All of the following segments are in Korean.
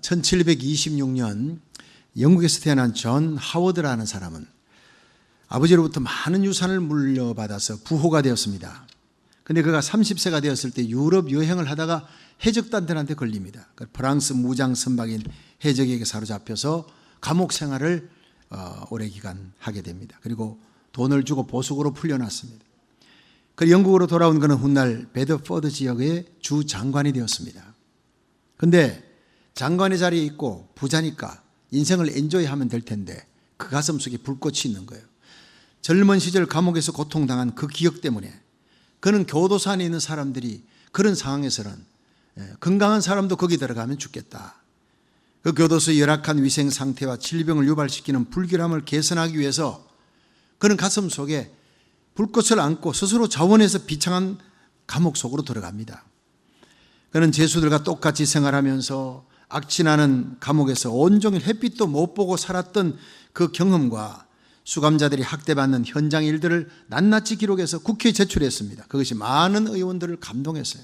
1726년 영국에서 태어난 존 하워드라는 사람은 아버지로부터 많은 유산을 물려받아서 부호가 되었습니다. 근데 그가 30세가 되었을 때 유럽 여행을 하다가 해적단들한테 걸립니다. 그 프랑스 무장 선박인 해적에게 사로잡혀서 감옥 생활을 어, 오래 기간 하게 됩니다. 그리고 돈을 주고 보석으로 풀려났습니다. 그 영국으로 돌아온 그는 훗날 베드포드 지역의 주 장관이 되었습니다. 근데 장관의 자리에 있고 부자니까 인생을 엔조이하면 될 텐데 그 가슴 속에 불꽃이 있는 거예요. 젊은 시절 감옥에서 고통당한 그 기억 때문에 그는 교도소 안에 있는 사람들이 그런 상황에서는 예, 건강한 사람도 거기 들어가면 죽겠다. 그 교도소의 열악한 위생 상태와 질병을 유발시키는 불결함을 개선하기 위해서 그는 가슴 속에 불꽃을 안고 스스로 자원해서 비창한 감옥 속으로 들어갑니다. 그는 제수들과 똑같이 생활하면서 악취나는 감옥에서 온종일 햇빛도 못 보고 살았던 그 경험과 수감자들이 학대받는 현장 일들을 낱낱이 기록해서 국회에 제출했습니다. 그것이 많은 의원들을 감동했어요.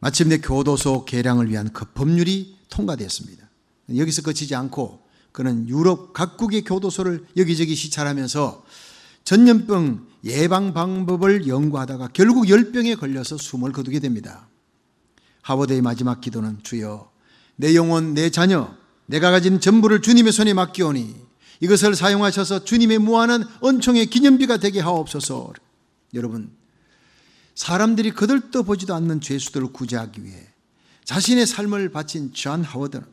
마침내 교도소 개량을 위한 그 법률이 통과됐습니다. 여기서 그치지 않고 그는 유럽 각국의 교도소를 여기저기 시찰하면서 전염병 예방 방법을 연구하다가 결국 열병에 걸려서 숨을 거두게 됩니다. 하버드의 마지막 기도는 주여 내 영혼 내 자녀 내가 가진 전부를 주님의 손에 맡기오니 이것을 사용하셔서 주님의 무한한 은총의 기념비가 되게 하옵소서. 여러분 사람들이 거들떠 보지도 않는 죄수들을 구제하기 위해 자신의 삶을 바친 존 하워드는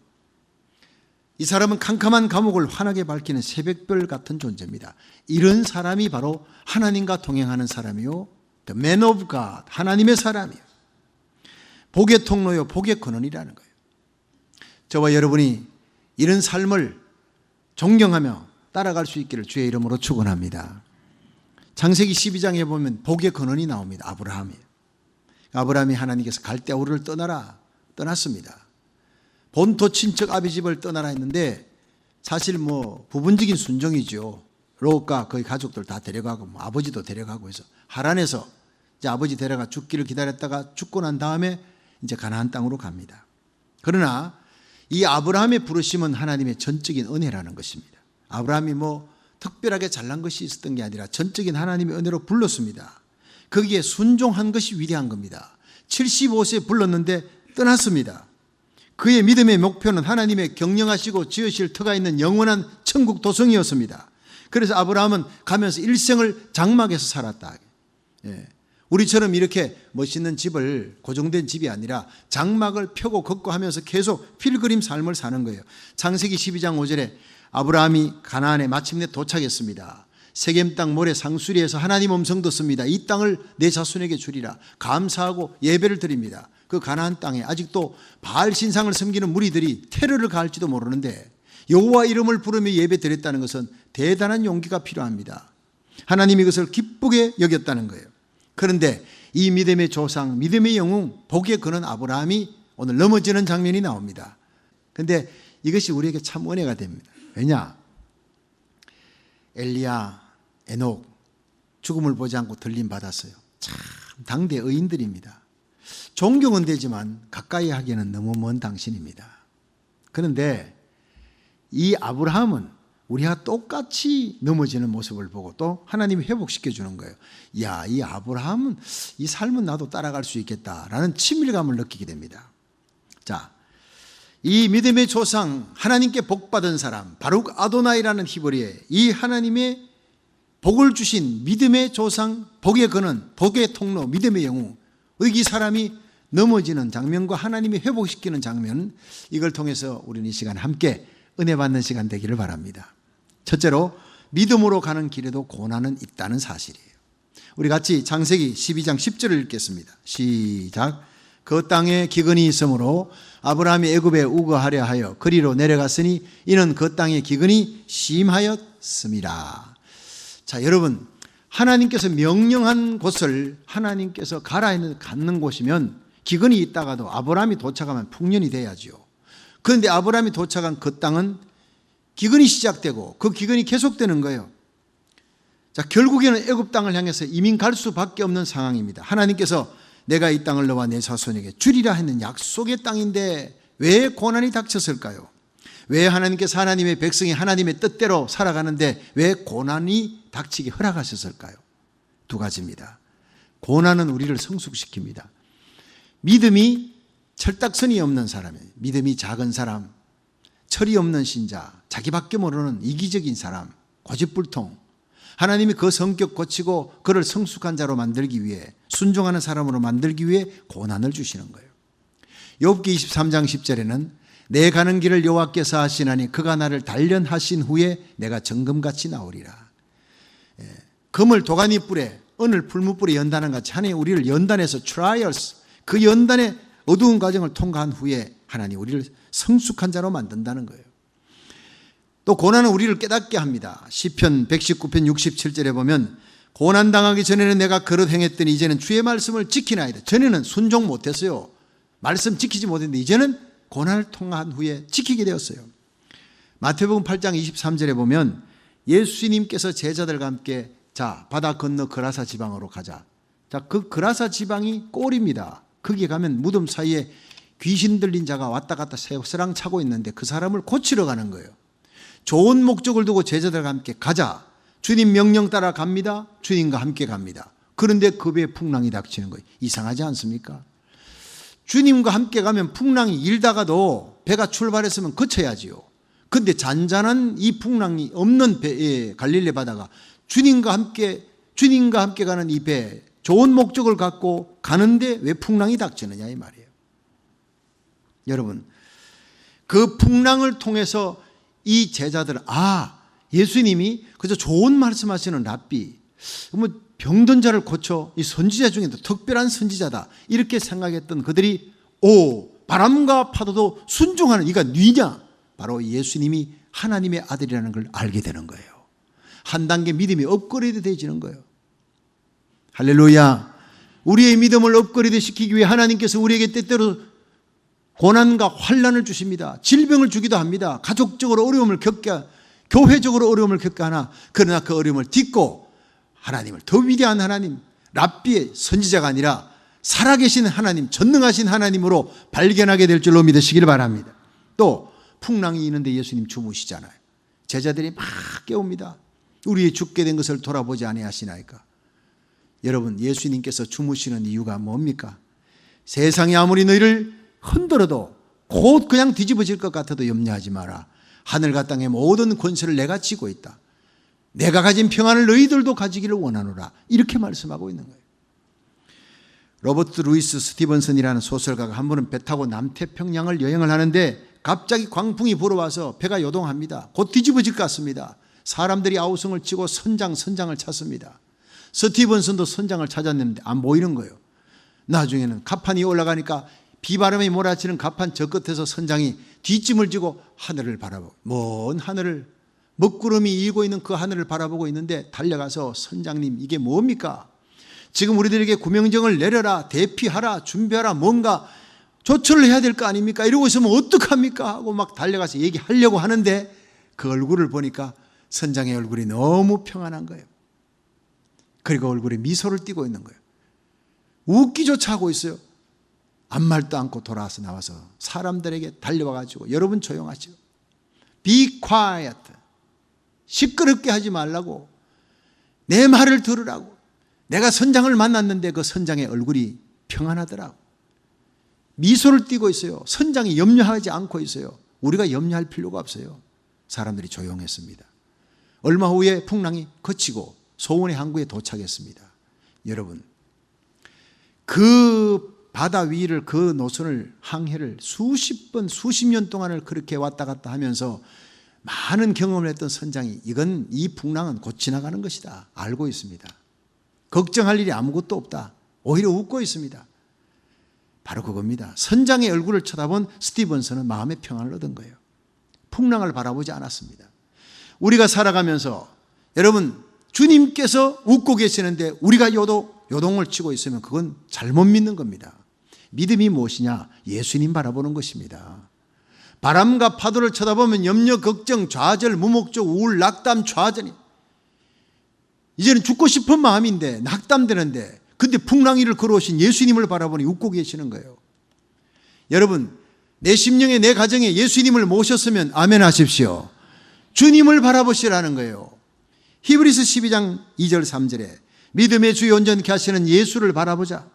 이 사람은 캄캄한 감옥을 환하게 밝히는 새벽별 같은 존재입니다. 이런 사람이 바로 하나님과 동행하는 사람이요. The man of God. 하나님의 사람이요. 복의 통로요. 복의 근원이라는 거예요. 저와 여러분이 이런 삶을 존경하며 따라갈 수 있기를 주의 이름으로 축원합니다. 창세기 12장에 보면 복의 근원이 나옵니다. 아브라함이. 아브라함이 하나님께서 갈대우르를 떠나라 떠났습니다. 본토 친척 아비 집을 떠나라 했는데 사실 뭐 부분적인 순종이죠. 롯과 거의 가족들 다 데려가고 뭐 아버지도 데려가고 해서 하란에서 이제 아버지 데려가 죽기를 기다렸다가 죽고 난 다음에 이제 가나안 땅으로 갑니다. 그러나 이 아브라함의 부르심은 하나님의 전적인 은혜라는 것입니다. 아브라함이 뭐 특별하게 잘난 것이 있었던 게 아니라 전적인 하나님의 은혜로 불렀습니다. 거기에 순종한 것이 위대한 겁니다. 75세에 불렀는데 떠났습니다. 그의 믿음의 목표는 하나님의 경영하시고 지으실 터가 있는 영원한 천국 도성이었습니다. 그래서 아브라함은 가면서 일생을 장막에서 살았다. 예. 우리처럼 이렇게 멋있는 집을 고정된 집이 아니라 장막을 펴고 걷고 하면서 계속 필그림 삶을 사는 거예요. 창세기 12장 5절에 아브라함이 가나안에 마침내 도착했습니다. 세겜 땅 모래 상수리에서 하나님 음성 듣습니다. 이 땅을 내 자손에게 주리라. 감사하고 예배를 드립니다. 그 가나안 땅에 아직도 바알 신상을 섬기는 무리들이 테러를 가할지도 모르는데 여호와 이름을 부르며 예배 드렸다는 것은 대단한 용기가 필요합니다. 하나님이 이것을 기쁘게 여겼다는 거예요. 그런데 이 믿음의 조상, 믿음의 영웅, 복의 그는 아브라함이 오늘 넘어지는 장면이 나옵니다. 근데 이것이 우리에게 참 은혜가 됩니다. 왜냐? 엘리야, 에녹 죽음을 보지 않고 들림 받았어요. 참 당대 의인들입니다. 존경은 되지만 가까이 하기에는 너무 먼 당신입니다. 그런데 이 아브라함은 우리와 똑같이 넘어지는 모습을 보고 또 하나님이 회복시켜 주는 거예요. 야, 이 아브라함은 이 삶은 나도 따라갈 수 있겠다라는 친밀감을 느끼게 됩니다. 자, 이 믿음의 조상 하나님께 복 받은 사람 바룩 아도나이라는 히브리에 이 하나님의 복을 주신 믿음의 조상 복의 근원 복의 통로 믿음의 영웅 이 사람이 넘어지는 장면과 하나님이 회복시키는 장면 이걸 통해서 우리는 이 시간 함께 은혜 받는 시간 되기를 바랍니다. 첫째로 믿음으로 가는 길에도 고난은 있다는 사실이에요. 우리 같이 장세기 12장 10절을 읽겠습니다. 시작. 그 땅에 기근이 있으므로 아브라함이 애굽에 우거하려 하여 그리로 내려갔으니 이는 그 땅에 기근이 심하였습니다. 자, 여러분 하나님께서 명령한 곳을 하나님께서 가라 했는 갖는 곳이면 기근이 있다가도 아브라함이 도착하면 풍년이 돼야지요. 그런데 아브라함이 도착한 그 땅은 기근이 시작되고 그 기근이 계속되는 거예요. 자, 결국에는 애굽 땅을 향해서 이민 갈 수밖에 없는 상황입니다. 하나님께서 내가 이 땅을 너와 내 자손에게 주리라 했는 약속의 땅인데 왜 고난이 닥쳤을까요? 왜 하나님께서 하나님의 백성이 하나님의 뜻대로 살아가는데 왜 고난이 닥치게 허락하셨을까요? 두 가지입니다. 고난은 우리를 성숙시킵니다. 믿음이 철딱선이 없는 사람이에요. 믿음이 작은 사람, 철이 없는 신자, 자기밖에 모르는 이기적인 사람, 고집불통. 하나님이 그 성격 고치고 그를 성숙한 자로 만들기 위해 순종하는 사람으로 만들기 위해 고난을 주시는 거예요. 욥기 23장 10절에는 내 가는 길을 여호와께서 하시나니 그가 나를 단련하신 후에 내가 정금같이 나오리라. 예, 금을 도가니 뿔에 은을 풀무불에 연단한 같이 하나님 우리를 연단해서 trials 그 연단의 어두운 과정을 통과한 후에 하나님 우리를 성숙한 자로 만든다는 거예요. 또 고난은 우리를 깨닫게 합니다. 시편 119편 67절에 보면 고난 당하기 전에는 내가 그릇 행했더니 이제는 주의 말씀을 지키나이다. 전에는 순종 못했어요. 말씀 지키지 못했는데 이제는 고난을 통한 후에 지키게 되었어요. 마태복음 8장 23절에 보면 예수님께서 제자들과 함께 자 바다 건너 그라사 지방으로 가자. 자 그 그라사 지방이 꼴입니다. 거기에 가면 무덤 사이에 귀신 들린 자가 왔다 갔다 새랑 차고 있는데 그 사람을 고치러 가는 거예요. 좋은 목적을 두고 제자들과 함께 가자. 주님 명령 따라 갑니다. 주님과 함께 갑니다. 그런데 그 배에 풍랑이 닥치는 거예요. 이상하지 않습니까? 주님과 함께 가면 풍랑이 일다가도 배가 출발했으면 거쳐야지요. 근데 잔잔한 이 풍랑이 없는 배에 갈릴레 바다가 주님과 함께 주님과 함께 가는 이 배 좋은 목적을 갖고 가는데 왜 풍랑이 닥치느냐 이 말이에요. 여러분 그 풍랑을 통해서 이 제자들은 아 예수님이 그저 좋은 말씀하시는 랍비 뭐 병든 자를 고쳐 이 선지자 중에도 특별한 선지자다 이렇게 생각했던 그들이 오 바람과 파도도 순종하는 이가 뉘냐 바로 예수님이 하나님의 아들이라는 걸 알게 되는 거예요. 한 단계 믿음이 업그레이드 되지는 거예요. 할렐루야. 우리의 믿음을 업그레이드 시키기 위해 하나님께서 우리에게 때때로 고난과 환란을 주십니다. 질병을 주기도 합니다. 가족적으로 어려움을 겪게 교회적으로 어려움을 겪게 하나 그러나 그 어려움을 딛고 하나님을 더 위대한 하나님 랍비의 선지자가 아니라 살아계신 하나님 전능하신 하나님으로 발견하게 될 줄로 믿으시길 바랍니다. 또 풍랑이 있는데 예수님 주무시잖아요. 제자들이 막 깨웁니다. 우리의 죽게 된 것을 돌아보지 아니하시나이까. 여러분 예수님께서 주무시는 이유가 뭡니까? 세상이 아무리 너희를 흔들어도 곧 그냥 뒤집어질 것 같아도 염려하지 마라. 하늘과 땅의 모든 권세를 내가 쥐고 있다. 내가 가진 평안을 너희들도 가지기를 원하노라. 이렇게 말씀하고 있는 거예요. 로버트 루이스 스티븐슨이라는 소설가가 한 번은 배 타고 남태평양을 여행을 하는데 갑자기 광풍이 불어와서 배가 요동합니다. 곧 뒤집어질 것 같습니다. 사람들이 아우성을 치고 선장, 선장을 찾습니다. 스티븐슨도 선장을 찾았는데 안 보이는 거예요. 나중에는 가판이 올라가니까 비바람이 몰아치는 가판 저 끝에서 선장이 뒷짐을 지고 하늘을 바라보고 먼 하늘을 먹구름이 일고 있는 그 하늘을 바라보고 있는데 달려가서 선장님 이게 뭡니까? 지금 우리들에게 구명정을 내려라 대피하라 준비하라 뭔가 조처를 해야 될 거 아닙니까? 이러고 있으면 어떡합니까? 하고 막 달려가서 얘기하려고 하는데 그 얼굴을 보니까 선장의 얼굴이 너무 평안한 거예요. 그리고 얼굴에 미소를 띠고 있는 거예요. 웃기조차 하고 있어요. 아무 말도 않고 돌아와서 나와서 사람들에게 달려와 가지고 여러분 조용하시오. Be quiet. 시끄럽게 하지 말라고. 내 말을 들으라고. 내가 선장을 만났는데 그 선장의 얼굴이 평안하더라고. 미소를 띠고 있어요. 선장이 염려하지 않고 있어요. 우리가 염려할 필요가 없어요. 사람들이 조용했습니다. 얼마 후에 풍랑이 그치고 소원의 항구에 도착했습니다. 여러분, 그 바다 위를 그 노선을 항해를 수십 번, 수십 년 동안을 그렇게 왔다 갔다 하면서 많은 경험을 했던 선장이 이건 이 풍랑은 곧 지나가는 것이다. 알고 있습니다. 걱정할 일이 아무것도 없다. 오히려 웃고 있습니다. 바로 그겁니다. 선장의 얼굴을 쳐다본 스티븐슨은 마음의 평안을 얻은 거예요. 풍랑을 바라보지 않았습니다. 우리가 살아가면서 여러분 주님께서 웃고 계시는데 우리가 요도, 요동을 치고 있으면 그건 잘못 믿는 겁니다. 믿음이 무엇이냐? 예수님 바라보는 것입니다. 바람과 파도를 쳐다보면 염려, 걱정, 좌절, 무목적, 우울, 낙담, 좌절이 이제는 죽고 싶은 마음인데 낙담되는데 근데 풍랑이를 걸어오신 예수님을 바라보니 웃고 계시는 거예요. 여러분, 내 심령에 내 가정에 예수님을 모셨으면 아멘 하십시오. 주님을 바라보시라는 거예요. 히브리스 12장 2절 3절에 믿음의 주요 온전케 하시는 예수를 바라보자.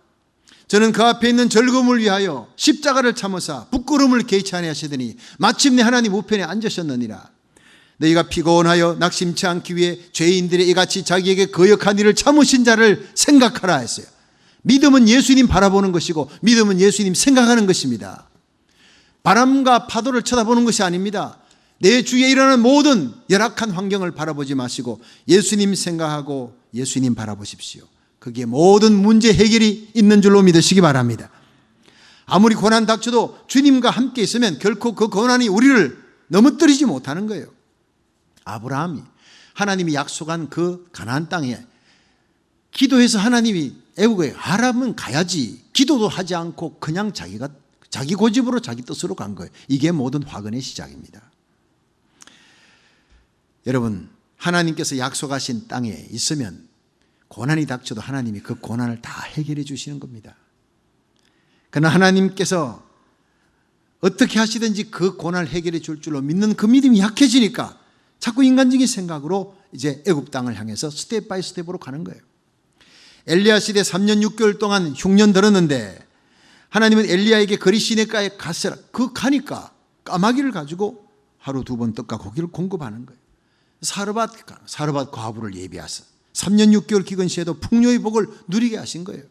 저는 그 앞에 있는 즐거움을 위하여 십자가를 참으사 부끄러움을 개치 아니하시더니 마침내 하나님 우편에 앉으셨느니라. 너희가 피곤하여 낙심치 않기 위해 죄인들의 이같이 자기에게 거역한 일을 참으신 자를 생각하라 했어요. 믿음은 예수님 바라보는 것이고 믿음은 예수님 생각하는 것입니다. 바람과 파도를 쳐다보는 것이 아닙니다. 내 주위에 일어나는 모든 열악한 환경을 바라보지 마시고 예수님 생각하고 예수님 바라보십시오. 그게 모든 문제 해결이 있는 줄로 믿으시기 바랍니다. 아무리 고난 닥쳐도 주님과 함께 있으면 결코 그 고난이 우리를 넘어뜨리지 못하는 거예요. 아브라함이 하나님이 약속한 그 가나안 땅에 기도해서 하나님이 애국에 아람은 가야지 기도도 하지 않고 그냥 자기가 자기 고집으로 자기 뜻으로 간 거예요. 이게 모든 화근의 시작입니다. 여러분 하나님께서 약속하신 땅에 있으면 고난이 닥쳐도 하나님이 그 고난을 다 해결해 주시는 겁니다. 그러나 하나님께서 어떻게 하시든지 그 고난을 해결해 줄 줄로 믿는 그 믿음이 약해지니까 자꾸 인간적인 생각으로 이제 애굽 땅을 향해서 스텝 바이 스텝으로 가는 거예요. 엘리야 시대 3년 6개월 동안 흉년 들었는데 하나님은 엘리야에게 거리 시내가에 갔으라. 그 가니까 까마귀를 가지고 하루 두 번 떡과 고기를 공급하는 거예요. 사르밧 사르밧 과부를 예비하사 3년 6개월 기근 시에도 풍요의 복을 누리게 하신 거예요.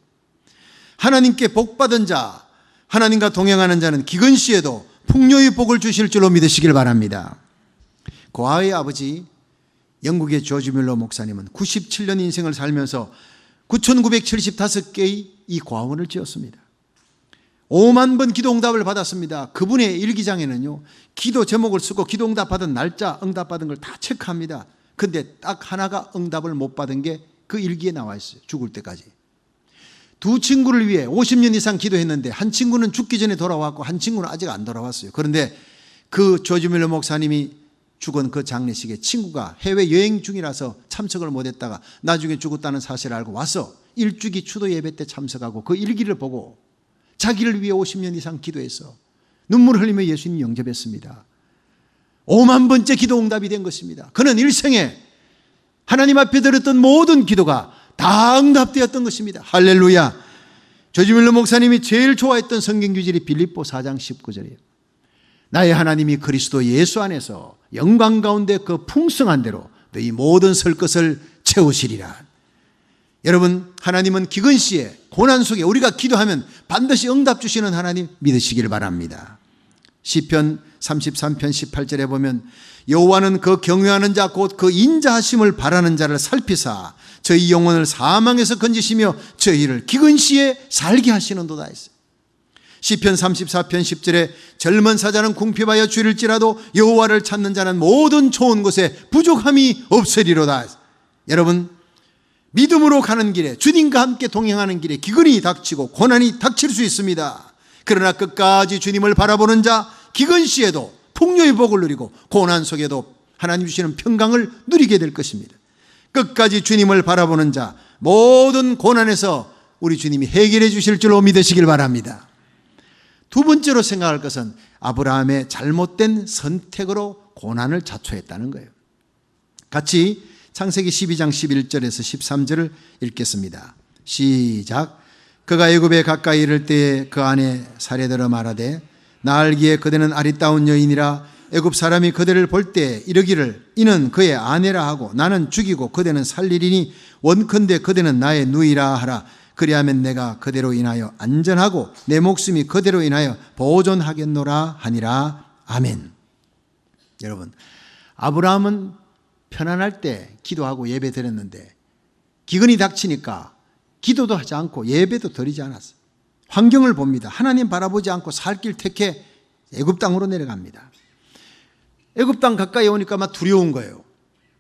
하나님께 복 받은 자, 하나님과 동행하는 자는 기근 시에도 풍요의 복을 주실 줄로 믿으시길 바랍니다. 고아의 아버지 영국의 조지 뮬러 목사님은 97년 인생을 살면서 9,975개의 이 과원을 지었습니다. 5만 번 기도 응답을 받았습니다. 그분의 일기장에는요, 기도 제목을 쓰고 기도 응답 받은 날짜, 응답 받은 걸 다 체크합니다. 근데 딱 하나가 응답을 못 받은 게 그 일기에 나와 있어요. 죽을 때까지. 두 친구를 위해 50년 이상 기도했는데 한 친구는 죽기 전에 돌아왔고 한 친구는 아직 안 돌아왔어요. 그런데 그 조지 밀러 목사님이 죽은 그 장례식에 친구가 해외 여행 중이라서 참석을 못했다가 나중에 죽었다는 사실을 알고 와서 일주기 추도 예배 때 참석하고 그 일기를 보고 자기를 위해 50년 이상 기도해서 눈물 흘리며 예수님 영접했습니다. 5만 번째 기도 응답이 된 것입니다. 그는 일생에 하나님 앞에 들었던 모든 기도가 다 응답되었던 것입니다. 할렐루야. 조지밀러 목사님이 제일 좋아했던 성경 규절이 빌립보 4장 19절이에요. 나의 하나님이 그리스도 예수 안에서 영광 가운데 그 풍성한 대로 너희 모든 설 것을 채우시리라. 여러분, 하나님은 기근 시에 고난 속에 우리가 기도하면 반드시 응답 주시는 하나님 믿으시길 바랍니다. 시편 33편 18절에 보면 여호와는 그 경외하는 자 곧 그 인자하심을 바라는 자를 살피사 저희 영혼을 사망에서 건지시며 저희를 기근 시에 살게 하시는도다 했어요. 시편 34편 10절에 젊은 사자는 궁핍하여 줄일지라도 여호와를 찾는 자는 모든 좋은 곳에 부족함이 없으리로다. 여러분 믿음으로 가는 길에 주님과 함께 동행하는 길에 기근이 닥치고 고난이 닥칠 수 있습니다. 그러나 끝까지 주님을 바라보는 자 기근 시에도 풍요의 복을 누리고 고난 속에도 하나님 주시는 평강을 누리게 될 것입니다. 끝까지 주님을 바라보는 자 모든 고난에서 우리 주님이 해결해 주실 줄로 믿으시길 바랍니다. 두 번째로 생각할 것은 아브라함의 잘못된 선택으로 고난을 자초했다는 거예요. 같이 창세기 12장 11절에서 13절을 읽겠습니다. 시작. 그가 애굽에 가까이 이를 때에 그 안에 사례들어 말하되 나 알기에 그대는 아리따운 여인이라 애굽 사람이 그대를 볼 때 이르기를 이는 그의 아내라 하고 나는 죽이고 그대는 살리리니 원컨대 그대는 나의 누이라 하라 그리하면 내가 그대로 인하여 안전하고 내 목숨이 그대로 인하여 보존하겠노라 하니라 아멘. 여러분 아브라함은 편안할 때 기도하고 예배 드렸는데 기근이 닥치니까 기도도 하지 않고 예배도 드리지 않았어요. 환경을 봅니다. 하나님 바라보지 않고 살 길 택해 애굽 땅으로 내려갑니다. 애굽 땅 가까이 오니까 막 두려운 거예요.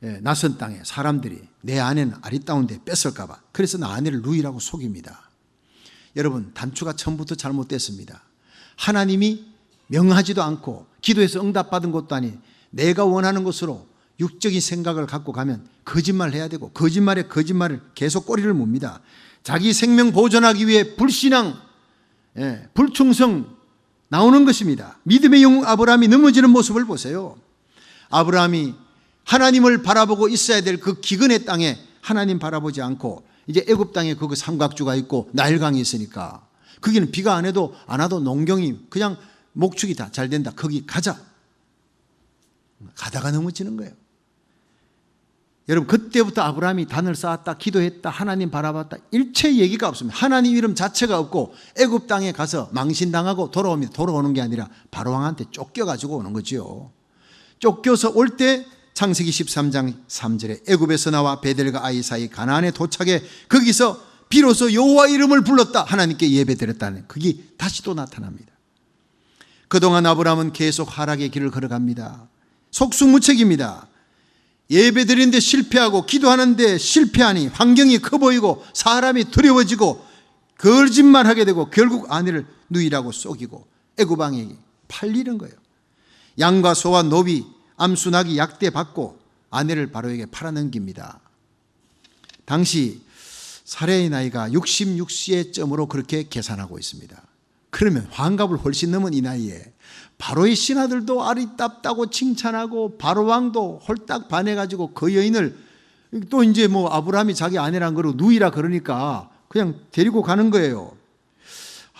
예, 낯선 땅에 사람들이 내 아내는 아리따운데 뺏을까 봐. 그래서 나 아내를 루이라고 속입니다. 여러분 단추가 처음부터 잘못됐습니다. 하나님이 명하지도 않고 기도해서 응답받은 것도 아닌 내가 원하는 것으로 육적인 생각을 갖고 가면 거짓말 해야 되고 거짓말에 거짓말을 계속 꼬리를 뭅니다. 자기 생명 보존하기 위해 불신앙, 예, 불충성 나오는 것입니다. 믿음의 영웅 아브라함이 넘어지는 모습을 보세요. 아브라함이 하나님을 바라보고 있어야 될 그 기근의 땅에 하나님 바라보지 않고 이제 애굽 땅에 그 삼각주가 있고 나일강이 있으니까 거기는 비가 안 해도 안 와도 농경이 그냥 목축이 다 잘 된다. 거기 가자. 가다가 넘어지는 거예요. 여러분 그때부터 아브라함이 단을 쌓았다 기도했다 하나님 바라봤다 일체 얘기가 없습니다. 하나님 이름 자체가 없고 애굽 땅에 가서 망신당하고 돌아옵니다. 돌아오는 게 아니라 바로왕한테 쫓겨가지고 오는 거죠 쫓겨서 올 때 창세기 13장 3절에 애굽에서 나와 베델과 아이 사이 가나안에 도착해 거기서 비로소 여호와 이름을 불렀다. 하나님께 예배드렸다는 그게 다시 또 나타납니다. 그동안 아브라함은 계속 하락의 길을 걸어갑니다. 속수무책입니다 예배 드리는데 실패하고 기도하는데 실패하니 환경이 커 보이고 사람이 두려워지고 거짓말하게 되고 결국 아내를 누이라고 속이고 애구방에게 팔리는 거예요. 양과 소와 노비 암수나기 약대 받고 아내를 바로에게 팔아넘깁니다. 당시 살해의 나이가 66세의 점으로 그렇게 계산하고 있습니다. 그러면 환갑을 훨씬 넘은 이 나이에 바로의 신하들도 아리답다고 칭찬하고 바로 왕도 홀딱 반해가지고 그 여인을 또 이제 뭐 아브라함이 자기 아내란 거로 누이라 그러니까 그냥 데리고 가는 거예요.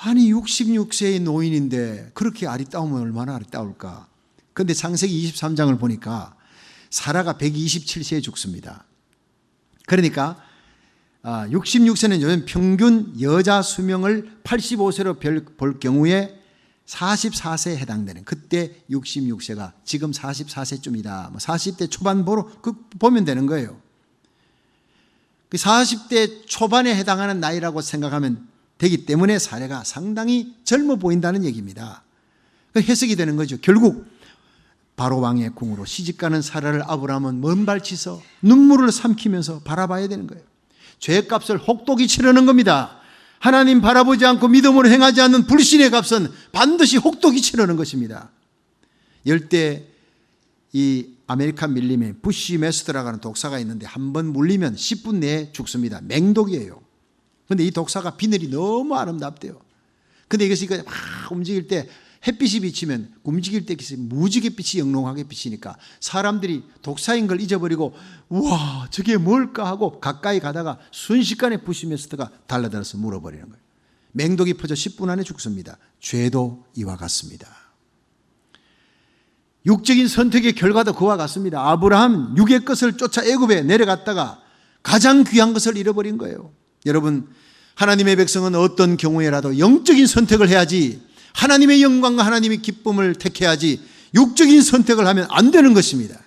아니 66세의 노인인데 그렇게 아리따우면 얼마나 아리따울까. 근데 창세기 23장을 보니까 사라가 127세에 죽습니다. 그러니까 66세는 요즘 평균 여자 수명을 85세로 볼 경우에 44세에 해당되는 그때 66세가 지금 44세쯤이다. 뭐 40대 초반보로 그 보면 되는 거예요. 그 40대 초반에 해당하는 나이라고 생각하면 되기 때문에 사례가 상당히 젊어 보인다는 얘기입니다. 그 해석이 되는 거죠. 결국 바로 왕의 궁으로 시집가는 사라를 아브라함은 먼 발치서 눈물을 삼키면서 바라봐야 되는 거예요. 죄값을 혹독히 치르는 겁니다. 하나님 바라보지 않고 믿음으로 행하지 않는 불신의 값은 반드시 혹독히 치르는 것입니다. 열대 이 아메리칸 밀림에 부시 메스드라고 하는 독사가 있는데 한 번 물리면 10분 내에 죽습니다. 맹독이에요. 근데 이 독사가 비늘이 너무 아름답대요. 근데 이것이 막 움직일 때 햇빛이 비치면 움직일 때 무지개 빛이 영롱하게 비치니까 사람들이 독사인 걸 잊어버리고 우와 저게 뭘까 하고 가까이 가다가 순식간에 부시메스트가 달라들어서 물어버리는 거예요. 맹독이 퍼져 10분 안에 죽습니다. 죄도 이와 같습니다. 육적인 선택의 결과도 그와 같습니다. 아브라함 육의 것을 쫓아 애굽에 내려갔다가 가장 귀한 것을 잃어버린 거예요. 여러분 하나님의 백성은 어떤 경우에라도 영적인 선택을 해야지 하나님의 영광과 하나님의 기쁨을 택해야지 육적인 선택을 하면 안 되는 것입니다.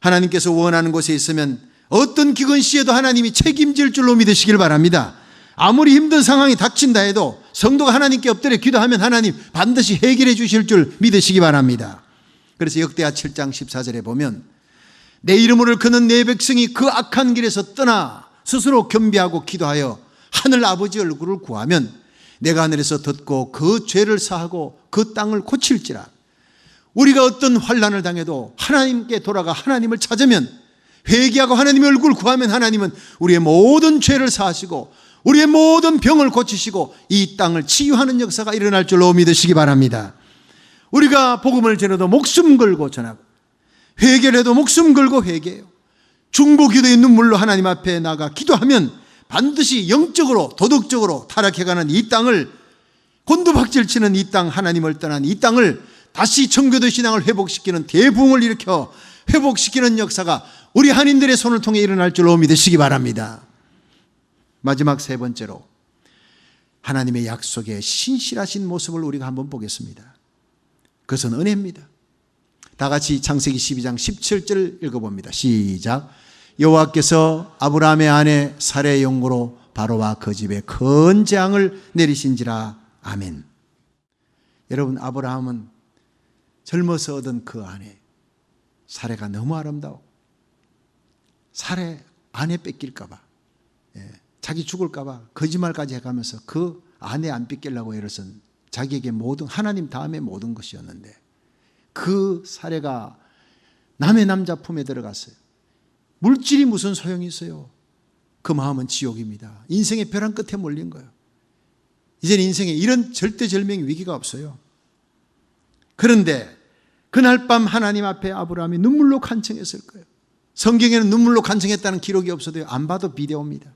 하나님께서 원하는 곳에 있으면 어떤 기근 시에도 하나님이 책임질 줄로 믿으시길 바랍니다. 아무리 힘든 상황이 닥친다 해도 성도가 하나님께 엎드려 기도하면 하나님 반드시 해결해 주실 줄 믿으시기 바랍니다. 그래서 역대하 7장 14절에 보면 내 이름을 그는 내 백성이 그 악한 길에서 떠나 스스로 겸비하고 기도하여 하늘 아버지 얼굴을 구하면 내가 하늘에서 듣고 그 죄를 사하고 그 땅을 고칠지라. 우리가 어떤 환란을 당해도 하나님께 돌아가 하나님을 찾으면 회개하고 하나님의 얼굴 구하면 하나님은 우리의 모든 죄를 사하시고 우리의 모든 병을 고치시고 이 땅을 치유하는 역사가 일어날 줄로 믿으시기 바랍니다. 우리가 복음을 전해도 목숨 걸고 전하고 회개를 해도 목숨 걸고 회개해요. 중보 기도의 눈물로 하나님 앞에 나가 기도하면 반드시 영적으로 도덕적으로 타락해가는 이 땅을 곤두박질 치는 이 땅 하나님을 떠난 이 땅을 다시 청교도 신앙을 회복시키는 대붕을 일으켜 회복시키는 역사가 우리 한인들의 손을 통해 일어날 줄로 믿으시기 바랍니다. 마지막 세 번째로 하나님의 약속에 신실하신 모습을 우리가 한번 보겠습니다. 그것은 은혜입니다. 다 같이 창세기 12장 17절 읽어봅니다. 시작. 여호와께서 아브라함의 아내 사례의 용고로 바로와 그 집에 큰 재앙을 내리신지라 아멘. 여러분 아브라함은 젊어서 얻은 그 아내 사례가 너무 아름다워. 사례 아내 뺏길까봐 예, 자기 죽을까봐 거짓말까지 해가면서 그 아내 안 뺏기려고 애를 쓴 자기에게 모든 하나님 다음에 모든 것이었는데 그 사례가 남의 남자 품에 들어갔어요. 물질이 무슨 소용이 있어요? 그 마음은 지옥입니다. 인생의 벼랑 끝에 몰린 거예요. 이제는 인생에 이런 절대절명의 위기가 없어요. 그런데 그날 밤 하나님 앞에 아브라함이 눈물로 간청했을 거예요. 성경에는 눈물로 간청했다는 기록이 없어도 안 봐도 비디오입니다.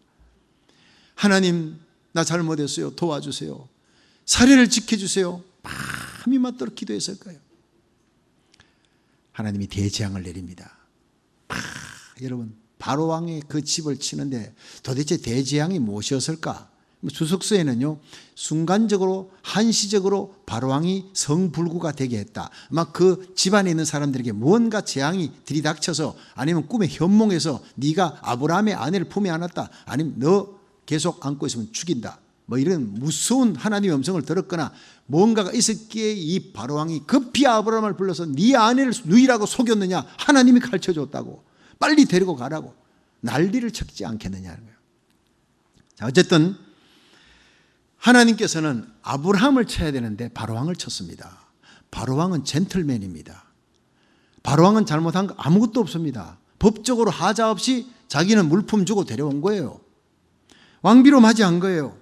하나님, 나 잘못했어요. 도와주세요. 사례를 지켜주세요. 밤이 맞도록 기도했을 거예요. 하나님이 대재앙을 내립니다. 아, 여러분, 바로 왕의 그 집을 치는데 도대체 대재앙이 무엇이었을까? 주석서에는요, 순간적으로, 한시적으로 바로 왕이 성불구가 되게 했다. 아마 그 집안에 있는 사람들에게 무언가 재앙이 들이닥쳐서 아니면 꿈에 현몽해서 네가 아브라함의 아내를 품에 안았다. 아니면 너 계속 안고 있으면 죽인다. 뭐 이런 무서운 하나님의 음성을 들었거나 뭔가가 있었기에 이 바로 왕이 급히 아브라함을 불러서 네 아내를 누이라고 속였느냐 하나님이 가르쳐 줬다고 빨리 데리고 가라고 난리를 쳤지 않겠느냐는 거예요. 자 어쨌든 하나님께서는 아브라함을 쳐야 되는데 바로왕을 쳤습니다. 바로왕은 젠틀맨입니다. 바로왕은 잘못한 거 아무것도 없습니다. 법적으로 하자 없이 자기는 물품 주고 데려온 거예요. 왕비로 맞이한 거예요.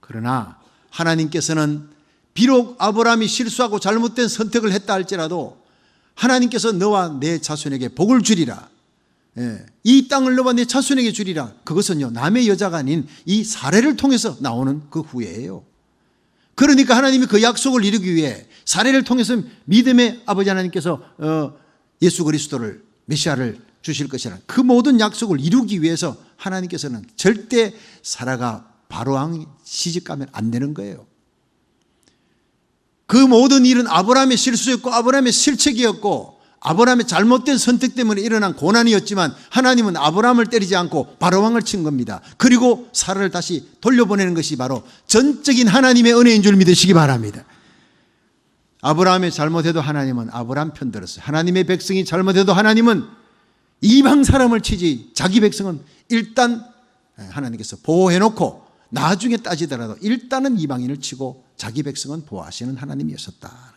그러나 하나님께서는 비록 아브라함이 실수하고 잘못된 선택을 했다 할지라도 하나님께서 너와 내 자손에게 복을 주리라. 예, 이 땅을 너와 내 자손에게 주리라. 그것은요 남의 여자가 아닌 이 사례를 통해서 나오는 그 후예예요. 그러니까 하나님이 그 약속을 이루기 위해 사례를 통해서 믿음의 아버지 하나님께서 어, 예수 그리스도를 메시아를 주실 것이라는 그 모든 약속을 이루기 위해서 하나님께서는 절대 사라가 바로왕 시집가면 안 되는 거예요. 그 모든 일은 아브라함의 실수였고 아브라함의 실책이었고 아브라함의 잘못된 선택 때문에 일어난 고난이었지만 하나님은 아브라함을 때리지 않고 바로왕을 친 겁니다. 그리고 사라를 다시 돌려보내는 것이 바로 전적인 하나님의 은혜인 줄 믿으시기 바랍니다. 아브라함이 잘못해도 하나님은 아브라함 편 들었어요. 하나님의 백성이 잘못해도 하나님은 이방 사람을 치지 자기 백성은 일단 하나님께서 보호해놓고 나중에 따지더라도 일단은 이방인을 치고 자기 백성은 보호하시는 하나님이었었다.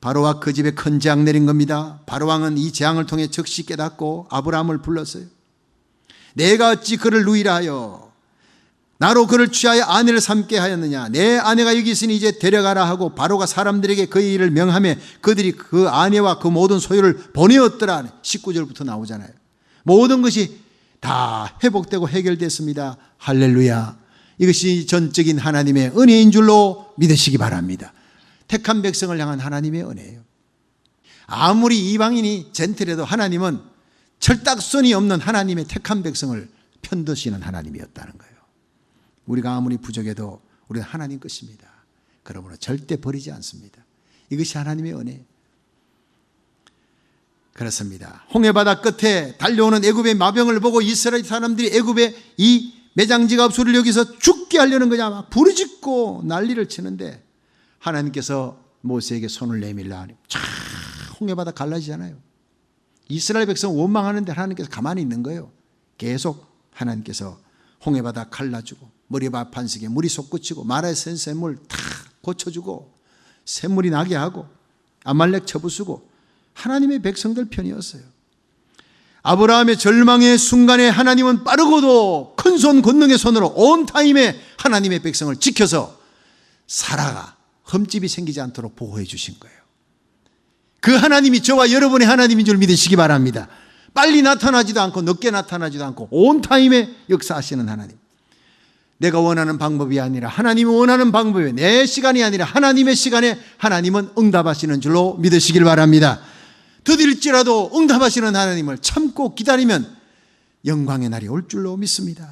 바로와 그 집에 큰 재앙 내린 겁니다. 바로왕은 이 재앙을 통해 즉시 깨닫고 아브라함을 불렀어요. 내가 어찌 그를 누이라 하여? 나로 그를 취하여 아내를 삼게 하였느냐? 내 아내가 여기 있으니 이제 데려가라 하고 바로가 사람들에게 그의 일을 명함에 그들이 그 아내와 그 모든 소유를 보내었더라 19절부터 나오잖아요. 모든 것이 다 회복되고 해결됐습니다. 할렐루야. 이것이 전적인 하나님의 은혜인 줄로 믿으시기 바랍니다 택한 백성을 향한 하나님의 은혜예요. 아무리 이방인이 젠틀해도 하나님은 철딱선이 없는 하나님의 택한 백성을 편드시는 하나님이었다는 거예요. 우리가 아무리 부족해도 우리는 하나님 것입니다. 그러므로 절대 버리지 않습니다. 이것이 하나님의 은혜. 그렇습니다. 홍해바다 끝에 달려오는 애굽의 마병을 보고 이스라엘 사람들이 애굽의 이 매장지가 없소를 여기서 죽게 하려는 거냐 막 부르짖고 난리를 치는데 하나님께서 모세에게 손을 내밀라 쫙 홍해바다 갈라지잖아요. 이스라엘 백성 원망하는데 하나님께서 가만히 있는 거예요. 계속 하나님께서 홍해바다 갈라주고 머리바 반석에 물이 솟구치고 마라의 센샘물 다 고쳐주고 샘물이 나게 하고 아말렉 쳐부수고 하나님의 백성들 편이었어요. 아브라함의 절망의 순간에 하나님은 빠르고도 큰 손 권능의 손으로 온 타임에 하나님의 백성을 지켜서 살아가 흠집이 생기지 않도록 보호해 주신 거예요. 그 하나님이 저와 여러분의 하나님인 줄 믿으시기 바랍니다. 빨리 나타나지도 않고 늦게 나타나지도 않고 온 타임에 역사하시는 하나님. 내가 원하는 방법이 아니라 하나님이 원하는 방법이 내 시간이 아니라 하나님의 시간에 하나님은 응답하시는 줄로 믿으시길 바랍니다. 더딜지라도 응답하시는 하나님을 참고 기다리면 영광의 날이 올 줄로 믿습니다.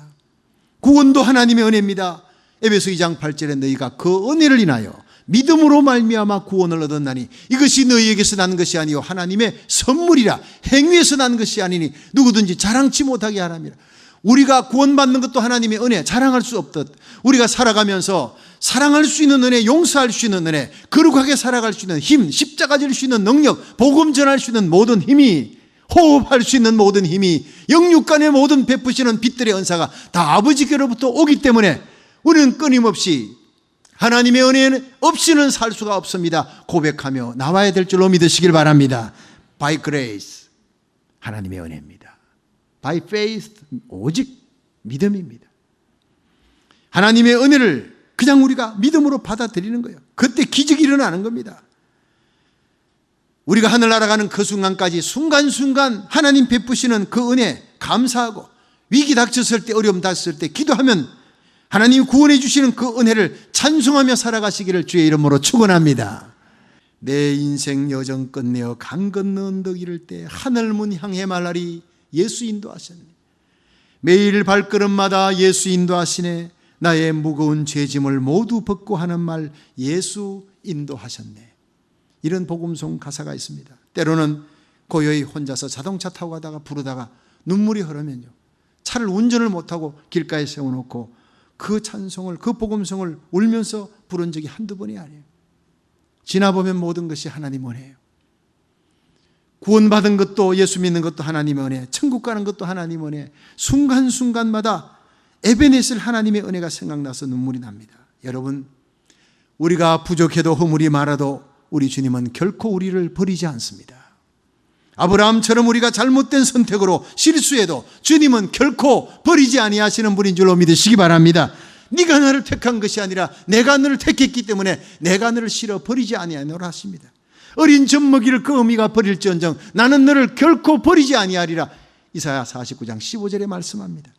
구원도 하나님의 은혜입니다. 에베소 2장 8절에 너희가 그 은혜를 인하여 믿음으로 말미암아 구원을 얻었나니 이것이 너희에게서 난 것이 아니요 하나님의 선물이라 행위에서 난 것이 아니니 누구든지 자랑치 못하게 하라니라. 우리가 구원받는 것도 하나님의 은혜 자랑할 수 없듯 우리가 살아가면서 사랑할 수 있는 은혜, 용서할 수 있는 은혜, 거룩하게 살아갈 수 있는 힘, 십자가 질 수 있는 능력, 복음 전할 수 있는 모든 힘이 호흡할 수 있는 모든 힘이 영육간의 모든 베푸시는 빛들의 은사가 다 아버지께로부터 오기 때문에 우리는 끊임없이 하나님의 은혜는 없이는 살 수가 없습니다. 고백하며 나와야 될 줄로 믿으시길 바랍니다. by grace. 하나님의 은혜입니다. by faith. 오직 믿음입니다. 하나님의 은혜를 그냥 우리가 믿음으로 받아들이는 거예요. 그때 기적이 일어나는 겁니다. 우리가 하늘 날아가는 그 순간까지 순간순간 하나님 베푸시는 그 은혜 감사하고 위기 닥쳤을 때 어려움 닥쳤을 때 기도하면 하나님 구원해 주시는 그 은혜를 찬송하며 살아가시기를 주의 이름으로 축원합니다. 내 인생 여정 끝내어 강 건너 언덕 이를 때 하늘문 향해 말하리 예수 인도하셨네. 매일 발걸음마다 예수 인도하시네. 나의 무거운 죄짐을 모두 벗고 하는 말 예수 인도하셨네. 이런 복음송 가사가 있습니다. 때로는 고요히 혼자서 자동차 타고 가다가 부르다가 눈물이 흐르면요. 차를 운전을 못하고 길가에 세워놓고 그 찬송을, 그 복음송을 울면서 부른 적이 한두 번이 아니에요. 지나보면 모든 것이 하나님 은혜예요. 구원받은 것도 예수 믿는 것도 하나님의 은혜, 천국 가는 것도 하나님 은혜, 순간순간마다 에베넷을 하나님의 은혜가 생각나서 눈물이 납니다. 여러분, 우리가 부족해도 허물이 많아도 우리 주님은 결코 우리를 버리지 않습니다. 아브라함처럼 우리가 잘못된 선택으로 실수해도 주님은 결코 버리지 아니하시는 분인 줄로 믿으시기 바랍니다. 네가 나를 택한 것이 아니라 내가 너를 택했기 때문에 내가 너를 실어 버리지 아니하노라 하십니다. 어린 젖먹이를 그 어미가 버릴지언정 나는 너를 결코 버리지 아니하리라. 이사야 49장 15절에 말씀합니다.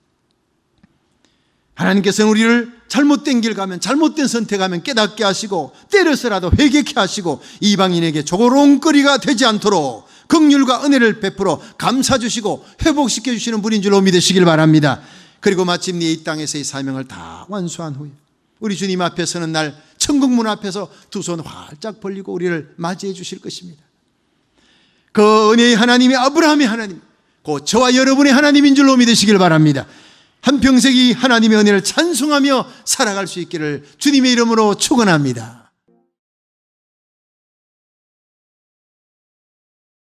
하나님께서는 우리를 잘못된 길 가면 잘못된 선택하면 깨닫게 하시고 때려서라도 회개케 하시고 이방인에게 조롱거리가 되지 않도록 긍휼과 은혜를 베풀어 감사 주시고 회복시켜 주시는 분인 줄로 믿으시길 바랍니다. 그리고 마침내 이 땅에서의 사명을 다 완수한 후에 우리 주님 앞에 서는 날 천국 문 앞에서 두 손 활짝 벌리고 우리를 맞이해 주실 것입니다. 그 은혜의 하나님이 아브라함의 하나님, 그 저와 여러분의 하나님인 줄로 믿으시길 바랍니다. 한평생이 하나님의 은혜를 찬송하며 살아갈 수 있기를 주님의 이름으로 축원합니다.